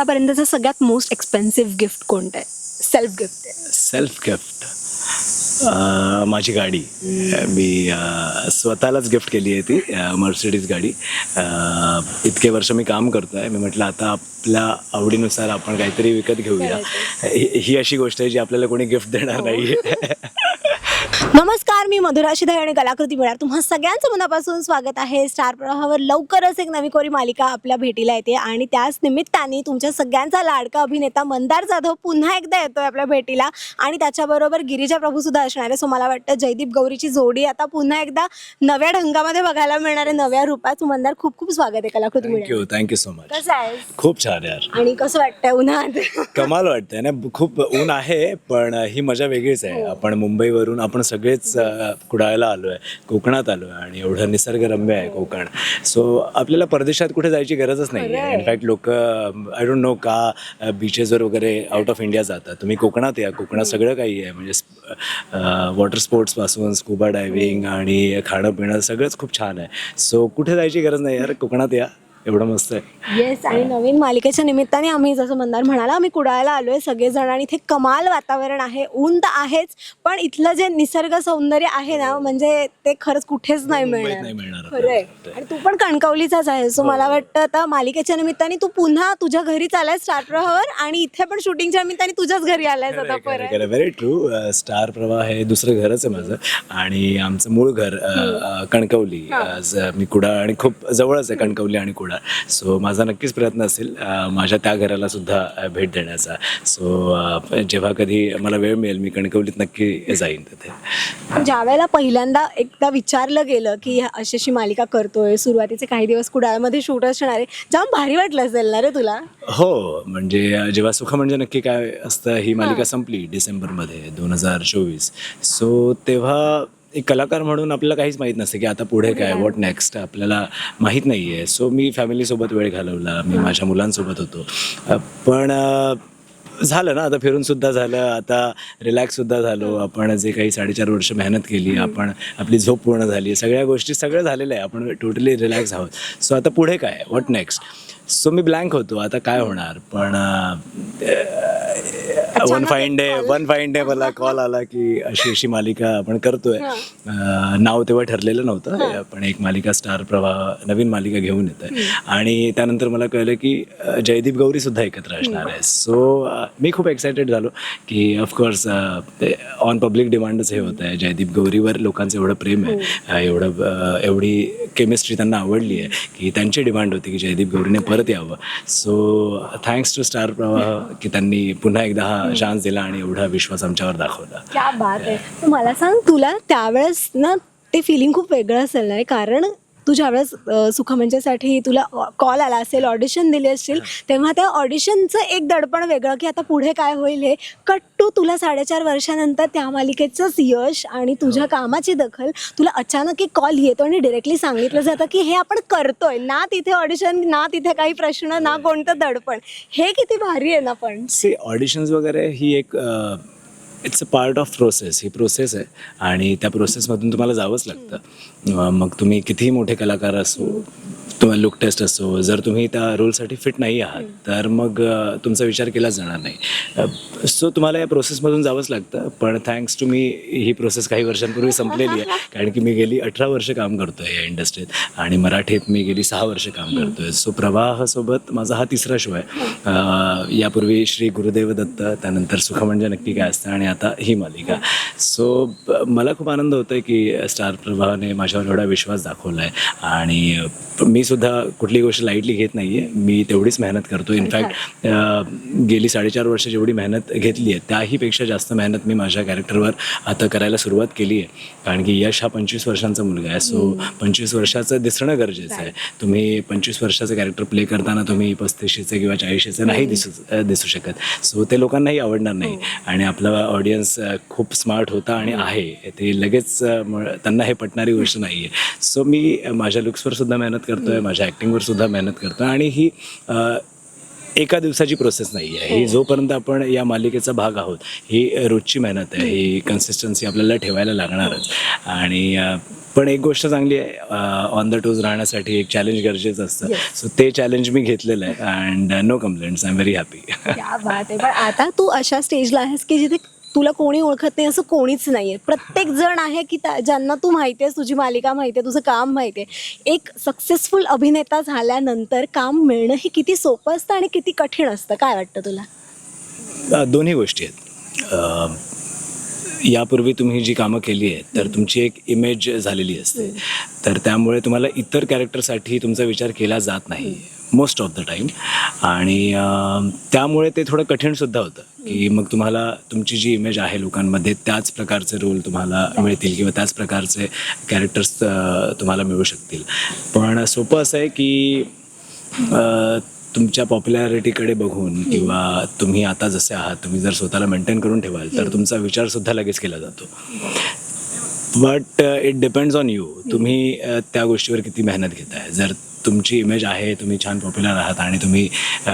आतापर्यंतचं सगळ्यात most expensive gift कोणतं आहे? सेल्फ गिफ्ट सेल्फ गिफ्ट माझी गाडी. मी अ, स्वतःलाच गिफ्ट केली आहे ती मर्सिडीज गाडी. अ, इतके वर्ष मी काम करतो आहे मी म्हटलं आता आपल्या आवडीनुसार आपण काहीतरी विकत घेऊया. ही ही अशी गोष्ट आहे जी आपल्याला कोणी गिफ्ट देणार नाही नमस्कार मी मधुरा शिधाई आणि कलाकृती मिळणार. तुम्हा सगळ्यांचं मनापासून स्वागत आहे. स्टार प्रवाहावर लवकरच एक नवी कोरी मालिका आपल्या भेटीला येते आणि त्याच निमित्ताने तुमच्या सगळ्यांचा लाडका अभिनेता मंदार जाधव पुन्हा एकदा येतोय आपल्या भेटीला आणि त्याच्याबरोबर गिरिजा प्रभू सुद्धा असणार आहे. सो मला वाटतं जयदीप गौरीची जोडी आता पुन्हा एकदा नव्या ढंगामध्ये बघायला मिळणार आहे. नव्या रूपात. मंदार खूप खूप स्वागत आहे कलाकृती मिळणार थँक्यू थँक्यू सो मच कसं आहे खूप छान यार. आणि कसं वाटतंय उन्हात? कमाल वाटतंय ना. खूप ऊन आहे पण ही मजा वेगळीच आहे. आपण मुंबईवरून आपण सगळेच अ, कुडाळला आलो आहे कोकणात आलो आहे आणि एवढं निसर्गरम्य आहे कोकण. सो आपल्याला परदेशात कुठे जायची गरजच नाही आहे इनफॅक्ट लोक आय डोंट नो का बीचेसवर वगैरे आउट ऑफ इंडिया जातात. तुम्ही कोकणात या. कोकणात सगळं काही आहे. म्हणजे वॉटर स्पोर्ट्सपासून स्कुबा डायव्हिंग आणि खाणं पिणं सगळंच खूप छान आहे. सो कुठे जायची गरज नाही यार. कोकणात या. एवढं मस्त आहे. येस आणि नवीन मालिकेच्या निमित्ताने आम्ही जसं मंदार म्हणाला आम्ही कुडाळला आलोय सगळेजण आणि इथे कमाल वातावरण आहे ऊन तर आहेच पण इथलं जे निसर्ग सौंदर्य आहे ना म्हणजे ते खरंच कुठेच नाही मिळणार. नाही मिळणार खरंय. आपल्याला. आणि तू पण कणकवलीचाच आहे सो मला वाटतं आता मालिकेच्या निमित्ताने तू पुन्हा तुझ्या घरी चालाय स्टार प्रवाहावर आणि इथे पण शूटिंगच्या निमित्ताने तुझ्याच घरी आलायस आता परत. व्हेरी ट्रू स्टार प्रवाह हे दुसरं घरच आहे माझं. आणि आमचं मूळ घर अ, अ, कणकवली. अ, ज- मी कुडाळ आणि खूप जवळच आहे कणकवली आणि कुडाळ. सो माझा नक्कीच प्रयत्न असेल माझ्या त्या घराला सुद्धा भेट देण्याचा. सो जेव्हा कधी मला वेळ मिळेल मी कणकवलीत नक्की जाईन तिथे. ज्या वेळेला पहिल्यांदा एकदा विचारलं गेलं की अशी अशी मालिका करतोय सुरुवातीचे काही दिवस कुडाळमध्ये शूट असणार आहे जाम भारी वाटलं असेल ना रे तुला? हो म्हणजे जेव्हा सुख म्हणजे नक्की काय असतं ही मालिका संपली डिसेंबरमध्ये दोन हजार चोवीस. सो तेव्हा एक कलाकार म्हणून आपल्याला काहीच माहीत नसते की आता पुढे काय व्हॉट नेक्स्ट आपल्याला माहीत नाही आहे सो मी फॅमिलीसोबत वेळ घालवला मी माझ्या मुलांसोबत होतो. पण झालं ना आता फिरून सुद्धा झालं आता रिलॅक्स सुद्धा झालो. आपण जे काही साडेचार वर्ष मेहनत केली आपण आपली झोप पूर्ण झाली. सगळ्या गोष्टी सगळं झालेलं आहे. आपण टोटली रिलॅक्स आहोत. सो आता पुढे काय? व्हॉट नेक्स्ट सो मी ब्लँक होतो. आता काय होणार? पण one fine day one fine day मला कॉल आला की अशी अशी मालिका आपण करतोय. नाव तेव्हा ठरलेलं नव्हतं. पण एक मालिका स्टार प्रवाह नवीन मालिका घेऊन येत आहे आणि त्यानंतर मला कळलं की जयदीप गौरी सुद्धा एकत्र असणार आहे. सो मी खूप एक्सायटेड झालो की ऑफकोर्स ते ऑन पब्लिक डिमांडच हे होतं आहे जयदीप गौरीवर लोकांचं एवढं प्रेम आहे. एवढं एवढी केमिस्ट्री त्यांना आवडली आहे की त्यांची डिमांड होती की जयदीप गौरीने परत यावं. सो थँक्स टू स्टार प्रवाह की त्यांनी पुन्हा एकदा हा चान्स दिला आणि एवढा विश्वास आमच्यावर दाखवला. क्या बात आहे. तर मला सांग तुला त्यावेळेस ना ते फिलिंग खूप वेगळं असेल ना रे कारण तू ज्यावेळेस सुखमंचासाठी तुला कॉल आला असेल ऑडिशन दिली असतील तेव्हा त्या ऑडिशनचं एक दडपण वेगळं की आता पुढे काय होईल हे. कट्टू तुला साडेचार वर्षानंतर त्या मालिकेचंच यश आणि तुझ्या कामाची दखल. तुला अचानक एक कॉल येतो आणि डिरेक्टली सांगितलं जातं की हे आपण करतोय. ना तिथे ऑडिशन ना तिथे काही प्रश्न ना कोणतं दडपण. हे किती भारी आहे ना पण. से ऑडिशन्स वगैरे ही एक it's a part of process he process आहे. आणि त्या प्रोसेसमधून तुम्हाला जावंच लागतं. मग तुम्ही कितीही मोठे कलाकार असो तुम्हाला लुक टेस्ट असो जर तुम्ही त्या रोलसाठी फिट नाही आहात तर मग तुमचा विचार केलाच जाणार नाही. सो तुम्हाला या प्रोसेसमधून जावंच लागतं पण थँक्स टू मी ही प्रोसेस काही वर्षांपूर्वी संपलेली आहे. कारण की मी गेली अठरा वर्ष काम करतो आहे या इंडस्ट्रीत आणि मराठीत मी गेली सहा वर्ष काम करतोय. सो प्रवाहासोबत माझा हा तिसरा शो आहे. यापूर्वी श्री गुरुदेव दत्त त्यानंतर सुख म्हणजे नक्की काय असतं आणि आता ही मालिका. सो मला खूप आनंद होतो आहे की स्टार प्रवाहाने माझ्यावर एवढा विश्वास दाखवला आहे आणि मी सुद्धा कुठली गोष्ट लाईटली घेत नाही आहे मी तेवढीच मेहनत करतो इनफॅक्ट गेली साडेचार वर्ष जेवढी मेहनत घेतली आहे त्याहीपेक्षा जास्त मेहनत मी माझ्या कॅरेक्टरवर आता करायला सुरुवात केली आहे कारण की यश हा पंचवीस वर्षांचा मुलगा आहे. सो पंचवीस वर्षाचं दिसणं गरजेचं आहे. तुम्ही पंचवीस वर्षाचं कॅरेक्टर प्ले करताना तुम्ही पस्तीशीचं किंवा चाळीशीचं नाही दिसू दिसू शकत. सो ते लोकांनाही आवडणार नाही. आणि आपला ऑडियन्स खूप स्मार्ट होता आणि आहे. ते लगेच त्यांना हे पटणारी गोष्ट नाही आहे सो मी माझ्या लुक्सवर सुद्धा मेहनत करतो आहे माझ्या ॲक्टिंगवर सुद्धा मेहनत करतो. आणि ही एका दिवसाची प्रोसेस नाही आहे ही. जोपर्यंत आपण या मालिकेचा भाग आहोत ही रोजची मेहनत आहे. ही कन्सिस्टन्सी आपल्याला ठेवायला लागणारच. आणि पण एक गोष्ट चांगली आहे ऑन द टोज राहण्यासाठी एक चॅलेंज गरजेचं असतं. सो ते चॅलेंज मी घेतलेलं आहे. And no complaints I am very happy आता तू अशा स्टेजला आहेस की जिथे तुला कोणी ओळखत नाही असं कोणीच नाहीये. प्रत्येक जण आहे की ज्यांना तू माहिती आहेस तुझी मालिका माहिती आहे तुझं काम माहिती आहे. एक सक्सेसफुल अभिनेता झाल्यानंतर काम मिळणं हे किती सोपं असतं आणि किती कठीण असतं? काय वाटतं तुला? दोन्ही गोष्टी आहेत. यापूर्वी तुम्ही जी कामं केली आहेत तर तुमची एक इमेज झालेली असते. तर त्यामुळे तुम्हाला इतर कॅरेक्टरसाठी तुमचा विचार केला जात नाही. मोस्ट ऑफ द टाईम आणि त्यामुळे ते थोडं कठीणसुद्धा होतं की मग तुम्हाला तुमची जी इमेज आहे लोकांमध्ये त्याच प्रकारचे रोल तुम्हाला मिळतील किंवा त्याच प्रकारचे कॅरेक्टर्स तुम्हाला मिळू शकतील. पण सोपं असं आहे की तुमच्या पॉप्युलॅरिटीकडे बघून किंवा तुम्ही आता जसे आहात तुम्ही जर स्वतःला मेंटेन करून ठेवाल तर तुमचा विचारसुद्धा लगेच केला जातो. But it depends on you तुम्ही त्या गोष्टीवर किती मेहनत घेताय. जर तुमची इमेज आहे तुम्ही छान पॉप्युलर आहात आणि तुम्ही अ,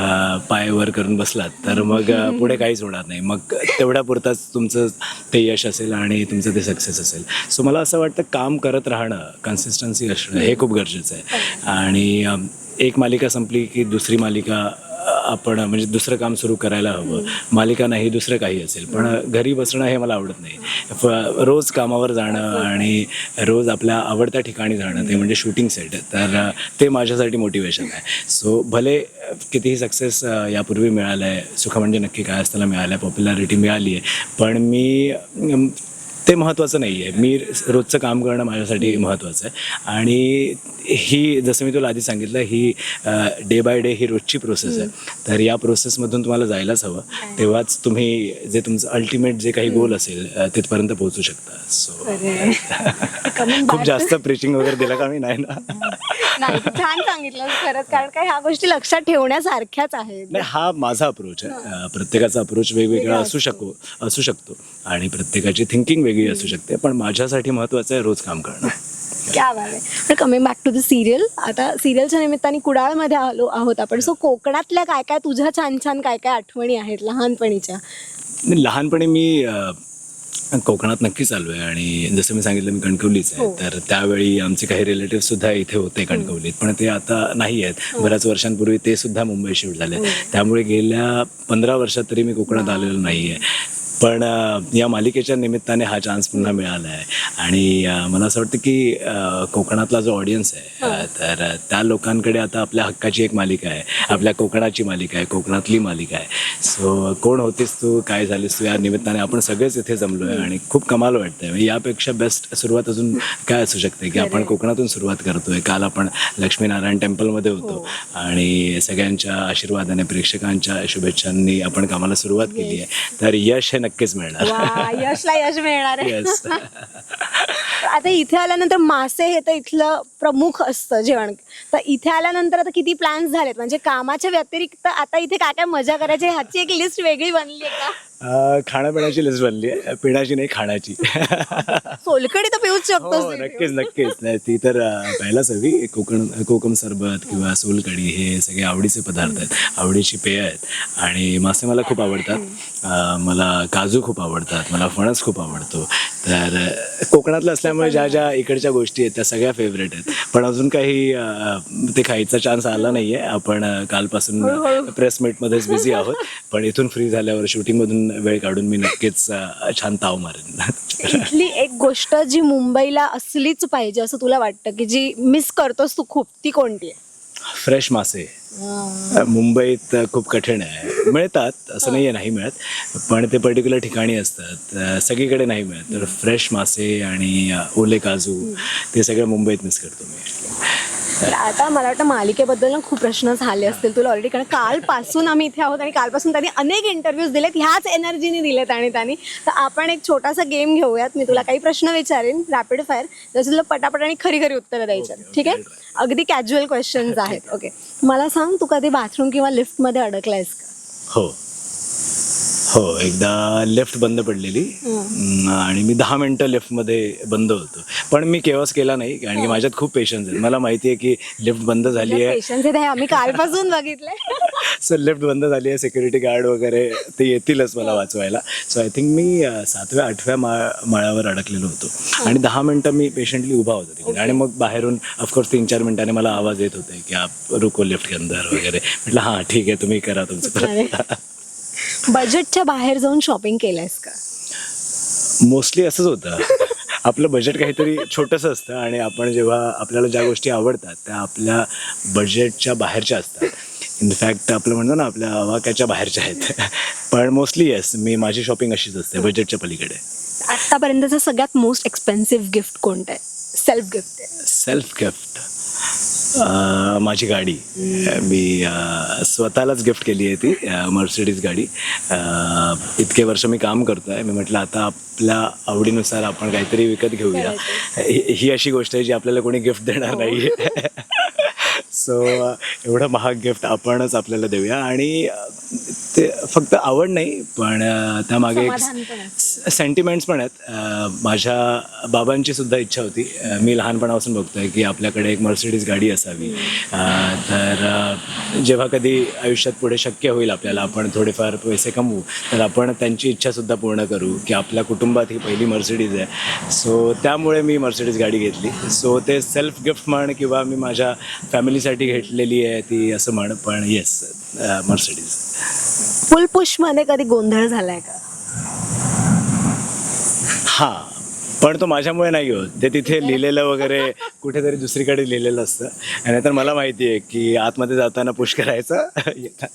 पाय वर करून बसलात तर मग पुढे काहीच होणार नाही. मग तेवढ्यापुरताच तुमचं ते यश असेल आणि तुमचं ते सक्सेस असेल. सो मला असं वाटतं काम करत राहणं कन्सिस्टन्सी असणं हे खूप गरजेचं आहे. आणि अ, एक मालिका संपली की दुसरी मालिका आपण म्हणजे दुसरं काम सुरू करायला हवं. मालिका नाही दुसरं काही असेल पण घरी बसणं हे मला आवडत नाही. रोज कामावर जाणं आणि रोज आपल्या आवडत्या ठिकाणी जाणं ते म्हणजे शूटिंग सेट. तर ते माझ्यासाठी मोटिवेशन आहे. सो भले कितीही सक्सेस यापूर्वी मिळालं आहे सुख म्हणजे नक्की काय असताना मिळालं आहे पॉप्युलॅरिटी मिळाली आहे पण मी ते महत्त्वाचं नाही आहे. मी रोजचं काम करणं माझ्यासाठी महत्त्वाचं आहे. आणि ही जसं मी तुला आधी सांगितलं ही डे बाय डे ही रोजची प्रोसेस आहे. तर या प्रोसेसमधून तुम्हाला जायलाच हवं. तेव्हाच तुम्ही जे तुमचं अल्टिमेट जे काही गोल असेल तिथपर्यंत पोहोचू शकता. सो खूप जास्त प्रिचिंग वगैरे दिलं का मी? नाही ना. नाही छान सांगितलं खरंच. कारण का ह्या गोष्टी लक्षात ठेवण्यासारख्याच आहेत. नाही हा माझा अप्रोच आहे. प्रत्येकाचा अप्रोच वेगवेगळा असू शकतो असू शकतो. आणि प्रत्येकाची थिंकिंग वेगळी असू शकते पण माझ्यासाठी महत्त्वाचं आहे रोज काम करणं. क्या बात coming back to the serial आता सिरियलच्या निमित्ताने कुडाळमध्ये आलो आहोत आपण. सो कोकणातल्या काय काय तुझ्या छान छान काय काय आठवणी आहेत लहानपणीच्या? लहानपणी मी कोकणात नक्कीच आलो आहे आणि जसं मी सांगितलं मी कणकवलीच आहे. हो. तर त्यावेळी आमचे काही रिलेटिव्ह सुद्धा इथे होते कणकवलीत पण ते आता नाही आहेत. बऱ्याच वर्षांपूर्वी ते सुद्धा मुंबई शिफ्ट झाले. त्यामुळे गेल्या पंधरा वर्षात तरी मी कोकणात आलेलो नाही आहे पण या मालिकेच्या निमित्ताने हा चान्स पुन्हा मिळाला आहे आणि मला असं वाटतं की कोकणातला जो ऑडियन्स आहे अ, तर त्या लोकांकडे आता आपल्या हक्काची एक मालिका आहे. आपल्या कोकणाची मालिका आहे कोकणातली मालिका आहे. सो कोण होतीस तू काय झालीस तू या निमित्ताने आपण सगळेच इथे जमलो आहे आणि खूप कमाल वाटतंय. म्हणजे यापेक्षा बेस्ट सुरुवात अजून काय असू शकते? की आपण कोकणातून सुरुवात करतोय. काल आपण लक्ष्मीनारायण टेम्पलमध्ये होतो. आणि सगळ्यांच्या आशीर्वादाने प्रेक्षकांच्या शुभेच्छांनी आपण कामाला सुरुवात केली आहे. तर यश हे नक्कीच मिळणार. वा यशला यश मिळणार आहे. येस आता इथे आल्यानंतर मासे हे तर इथलं प्रमुख असतं जेवण. तर इथे आल्यानंतर आता किती प्लॅन्स झालेत? म्हणजे कामाच्या व्यतिरिक्त आता इथे काय काय मजा करायची ह्याची एक लिस्ट वेगळी बनली आहे का? खाण्यापिण्याची लिस्ट बनली आहे. पिण्याची नाही खाण्याची. सोलकडी तर पिऊच शकतोस हो. नक्कीच नक्कीच. नाही ती तर पहिलाच हवी कोकण कोकम सरबत किंवा सोलकढी हे सगळे आवडीचे पदार्थ आहेत. आवडीची पेय आहेत. आणि मासे मला खूप आवडतात. मला काजू खूप आवडतात. मला फणस खूप आवडतो. तर कोकणातलं असल्यामुळे ज्या ज्या इकडच्या गोष्टी आहेत त्या सगळ्या फेवरेट आहेत. पण अजून काही ते खायचा चान्स आला नाही आहे आपण कालपासून प्रेस मीटमध्येच बिझी आहोत. पण इथून फ्री झाल्यावर शूटिंगमधून वेळ काढून मी नक्कीच छान ताव मारेन. इथली एक गोष्ट जी मुंबईला असलीच पाहिजे असं तुला वाटतं की जी मिस करतोस तू खूप ती कोणती आहे? फ्रेश मासे. मुंबईत खूप कठीण आहे. मिळतात असं नाही आहे नाही मिळत. पण ते पर्टिक्युलर ठिकाणी असतात. सगळीकडे नाही मिळत. तर फ्रेश मासे आणि ओले काजू ते सगळं मुंबईत मिस करतो मी. तर आता मला वाटतं मालिकेबद्दल ना खूप प्रश्न झाले असतील तुला ऑलरेडी कारण कालपासून आम्ही इथे आहोत आणि कालपासून त्यांनी अनेक इंटरव्ह्यूज दिलेत. ह्याच एनर्जीने दिलेत आणि त्यांनी. तर आपण एक छोटासा गेम घेऊयात. मी तुला काही प्रश्न विचारेन. रॅपिड फायर जसं तुला पटापट आणि खरी खरी उत्तरं द्यायची. ठीक आहे? अगदी कॅज्युअल क्वेश्चन्स आहेत. ओके मला सांग तू कधी बाथरूम किंवा लिफ्टमध्ये अडकलायस का? हो. हो एकदा लेफ्ट बंद पडलेली. आणि मी दहा मिनटं लेफ्टमध्ये बंद होतो. पण मी केव्हाच केला नाही कारण की माझ्यात खूप पेशन्स आहे. मला माहिती आहे की लेफ्ट बंद झाली आहे. आम्ही कालपासून बघितलंय. सर लेफ्ट बंद झाली आहे सिक्युरिटी गार्ड वगैरे ते येतीलच मला वाचवायला. सो आय थिंक मी सातव्या आठव्या माळ माळावर अडकलेलो होतो. आणि दहा मिनटं मी पेशंटली उभा होतो तिकडे. आणि मग बाहेरून ऑफकोर्स तीन चार मिनिटांनी मला आवाज येत होते की आप रुको लेफ्ट के अंदर वगैरे. म्हटलं हां ठीक आहे तुम्ही करा तुमचं. बजेटच्या बाहेर जाऊन शॉपिंग केलंयस का? मोस्टली असंच होतं. आपलं बजेट काहीतरी छोटंसं असतं आणि आपण जेव्हा आपल्याला ज्या गोष्टी आवडतात त्या आपल्या बजेटच्या बाहेरच्या असतात. इनफॅक्ट आपलं म्हणतो ना आपल्या आवाक्याच्या बाहेरच्या आहेत. पण मोस्टली येस मी माझी शॉपिंग अशीच असते बजेटच्या पलीकडे. आतापर्यंतचं सगळ्यात मोस्ट एक्सपेन्सिव्ह गिफ्ट कोणतं आहे? सेल्फ गिफ्ट आहे. सेल्फ गिफ्ट माझी गाडी. मी अं, स्वतःलाच गिफ्ट केली आहे ती मर्सिडीज गाडी. अं, इतके वर्ष मी काम करतो आहे मी म्हटलं आता आपल्या आवडीनुसार आपण काहीतरी विकत घेऊया. ही ही अशी गोष्ट आहे जी आपल्याला कोणी गिफ्ट देणार नाही सो एवढं महाग गिफ्ट आपणच आपल्याला देऊया. आणि ते फक्त आवड नाही पण त्यामागे सेंटिमेंट्स पण आहेत. माझ्या बाबांची सुद्धा इच्छा होती. मी लहानपणापासून बघतोय की आपल्याकडे एक मर्सिडीज गाडी असावी. तर जेव्हा कधी आयुष्यात पुढे शक्य होईल आपल्याला आपण थोडेफार पैसे कमवू तर आपण त्यांची इच्छासुद्धा पूर्ण करू की आपल्या कुटुंबात ही पहिली मर्सिडीज आहे. सो त्यामुळे मी मर्सिडीज गाडी घेतली. सो ते सेल्फ गिफ्ट म्हण किंवा मी माझ्या फॅमिलीसाठी घेतलेली आहे ती असं म्हण पण येस मर्सिडीज फुल पुशमध्ये कधी गोंधळ झालाय का? हां पण तो माझ्यामुळे नाही होत. ते तिथे लिहिलेलं वगैरे कुठेतरी दुसरीकडे लिहिलेलं असतं. आणि तर मला माहिती आहे की आतमध्ये जाताना पुश करायचं.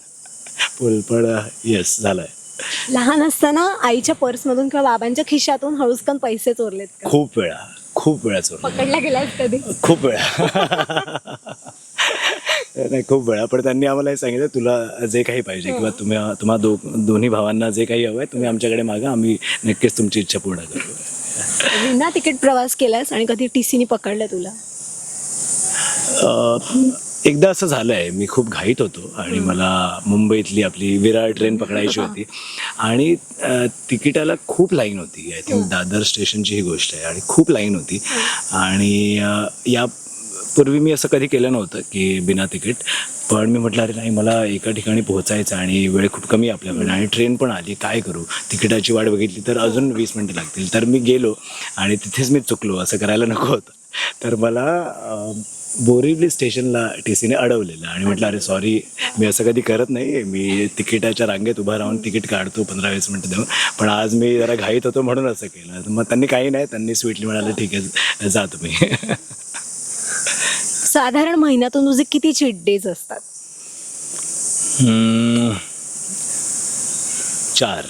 फुल पण येस झालंय. लहान असताना आईच्या पर्समधून किंवा बाबांच्या खिशातून हळूचकन पैसे चोरलेत खूप वेळा खूप वेळा चोरलं पकडला गेलास कधी? खूप वेळा. नाही खूप वेळा. पण त्यांनी आम्हाला हे सांगितलं तुला जे काही पाहिजे किंवा तुम्ही तुम्हा दो दोन्ही भावांना जे काही हवं आहे तुम्ही आमच्याकडे मागा. आम्ही नक्कीच तुमची इच्छा पूर्ण करू. विना तिकीट प्रवास केलास आणि कधी टी सीनी पकडलं तुला? एकदा असं झालं आहे मी खूप घाईत होतो आणि मला मुंबईतली आपली विरार ट्रेन पकडायची होती. आणि तिकिटाला खूप लाईन होती. आय थिंक दादर स्टेशनची ही गोष्ट आहे. आणि खूप लाईन होती. आणि अ, या पूर्वी मी असं कधी केलं नव्हतं की बिना तिकीट पण मी म्हटलं अरे नाही मला एका ठिकाणी पोहोचायचं आणि वेळ खूप कमी आपल्याकडे आणि ट्रेन पण आली काय करू? तिकिटाची वाट बघितली तर अजून वीस मिनटं लागतील. तर मी गेलो आणि तिथेच मी चुकलो असं करायला नको होतं. तर मला बोरिवली स्टेशनला टी सीने अडवलेलं आणि म्हटलं अरे सॉरी मी असं कधी करत नाही मी तिकिटाच्या रांगेत उभा राहून तिकीट काढतो पंधरा वीस मिनटं देऊन. पण आज मी जरा घाईत होतो म्हणून असं केलं. तर मग त्यांनी काही नाही त्यांनी स्वीटली म्हणाले ठीक आहे जा तुम्ही साधारण महिन्यातून तुझे किती चीट डेज असतात? हम्म, चार.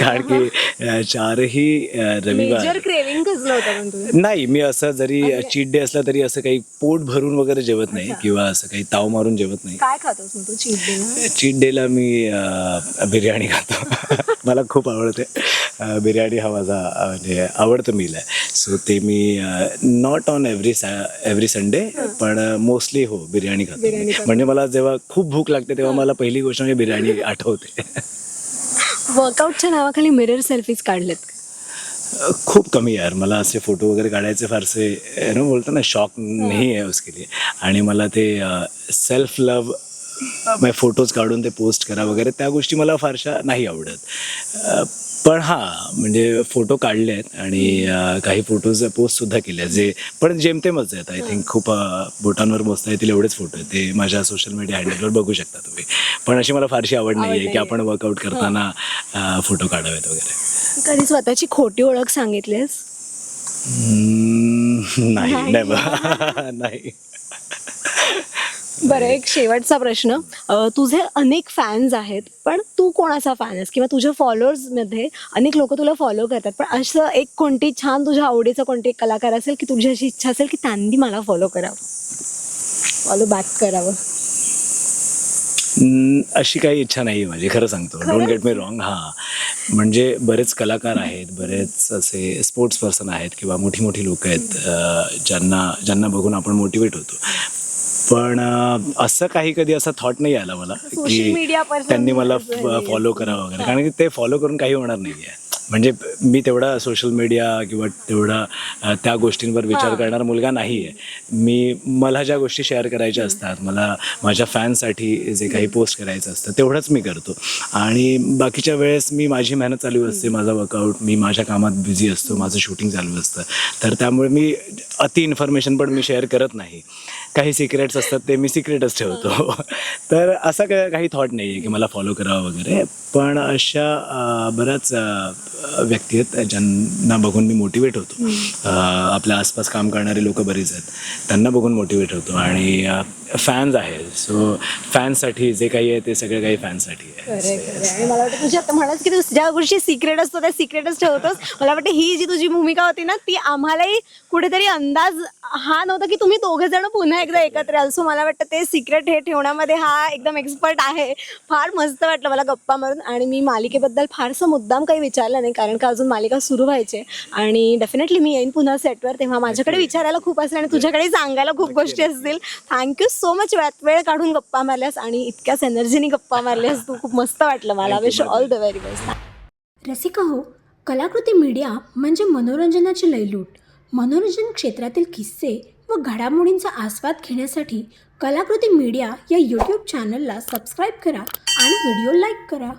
कारण की चारही अ, रविवार. मेजर क्रेविंग कसलं होतं पण तुझं? नाही मी असं जरी चीट डे असला तरी असं काही पोट भरून वगैरे जेवत नाही किंवा असं काही ताव मारून जेवत नाही. काय खातोस मग तू चीट डेला चीट डेला मी अ, बिर्याणी खातो. मला खूप आवडते. बिर्याणी हा माझा म्हणजे आवडतं मील आहे सो ते मी not on every every Sunday पण मोस्टली हो बिर्याणी खातो. म्हणजे मला जेव्हा खूप भूक लागते तेव्हा मला पहिली गोष्ट म्हणजे बिर्याणी आठवते वर्कआउटच्या नावाखाली मिरर सेल्फीज काढलेत? खूप कमी यार मला असे फोटो वगैरे काढायचे फारसे नो बोलतो ना शॉक नाही आहे उसके लिए आणि मला ते सेल्फ लव फोटोज काढून ते पोस्ट करा वगैरे त्या गोष्टी मला फारशा नाही आवडत पण हां म्हणजे फोटो काढले आहेत आणि अ, काही फोटोज पोस्टसुद्धा केले आहेत जे पण जेमतेमच आहेत. आय थिंक खूप अ, बोटांवर मोजता येतील एवढेच फोटो आहेत. ते माझ्या सोशल मीडिया हँडलवर बघू शकता तुम्ही. पण अशी मला फारशी आवड नाही आहे की. आपण वर्कआउट करताना फोटो काढावेत वगैरे. कधी स्वतःची खोटी ओळख सांगितलीस? हम्म, नाही नाही. नाही. बरं एक शेवटचा प्रश्न. अं, तुझे अनेक फॅन्स आहेत पण तू कोणाचा फॅन आहेस? किंवा तुझ्या फॉलोअर्समध्ये अनेक लोक तुला फॉलो करतात पण असं एक कोणती छान तुझ्या आवडीचा कोणती एक कलाकार असेल की तुझी अशी इच्छा असेल की त्यांनी मला फॉलो करावं? फॉलो बॅक करावं. हम्म, अशी काही इच्छा नाही आहे माझी खरं सांगतो. डोंट गेट मी रॉंग हां. म्हणजे बरेच कलाकार आहेत बरेच असे स्पोर्ट्स पर्सन आहेत किंवा मोठी मोठी लोक आहेत अं, ज्यांना ज्यांना बघून आपण मोटिवेट होतो. पण असं काही कधी असा थॉट नाही आला मला person त्यांनी मला असं फॉलो करावं वगैरे. कारण की ते फॉलो करून काही होणार नाही आहे म्हणजे मी तेवढा सोशल मीडिया किंवा तेवढा त्या गोष्टींवर विचार करणारा मुलगा नाही आहे मी मला ज्या गोष्टी शेअर करायच्या असतात मला माझ्या फॅनसाठी जे काही पोस्ट करायचं असतं तेवढंच मी करतो. आणि बाकीच्या वेळेस मी माझी मेहनत चालू असते माझा वर्कआउट मी माझ्या कामात बिझी असतो माझं शूटिंग चालू असतं. तर त्यामुळे मी अति इन्फॉर्मेशन पण मी शेअर करत नाही. काही सिक्रेट्स असतात ते मी सिक्रेटच ठेवतो. तर असा का काही थॉट नाही आहे की मला फॉलो करावं वगैरे. पण अशा बऱ्याच व्यक्ती आहेत ज्यांना बघून मी मोटिवेट होतो. आपल्या आसपास काम करणारे लोक बरीच आहेत. त्यांना बघून मोटिवेट होतो. आणि फॅन्स आहेत. सो फॅन्ससाठी जे काही आहे ते सगळं काही फॅन्ससाठी आहे. आणि मला वाटतं तुझी आता म्हणाल की तू ज्या गोष्टी सिक्रेट असतो त्या सिक्रेटच ठेवतोस. मला वाटतं ही जी तुझी भूमिका होती ना ती आम्हालाही कुठेतरी अंदाज हा नव्हता की तुम्ही दोघे जण पुन्हा एकदा एकत्र याल. सो मला वाटतं ते सिक्रेट हे ठेवण्यामध्ये हा एकदम एक्सपर्ट आहे. फार मस्त वाटलं मला गप्पा मारून. आणि मी मालिकेबद्दल फारसं मुद्दाम काही विचारलं नाही कारण का अजून मालिका सुरू व्हायचे आणि डेफिनेटली मी येईन पुन्हा सेटवर तेव्हा माझ्याकडे विचारायला खूप असेल आणि तुझ्याकडे सांगायला खूप गोष्टी असतील. थँक्यू सो मच वेळात वेळ काढून गप्पा मारल्यास आणि इतक्याच एनर्जीने गप्पा मारल्यास तू खूप मस्त वाटलं मला. Wish all the very best Rasika हो कलाकृती मीडिया म्हणजे मनोरंजनाची लयलूट. मनोरंजन क्षेत्रातील किस्से व घडामोडींचा आस्वाद घेण्यासाठी कलाकृती मीडिया या यूट्यूब चॅनलला सबस्क्राईब करा आणि व्हिडिओ लाईक करा.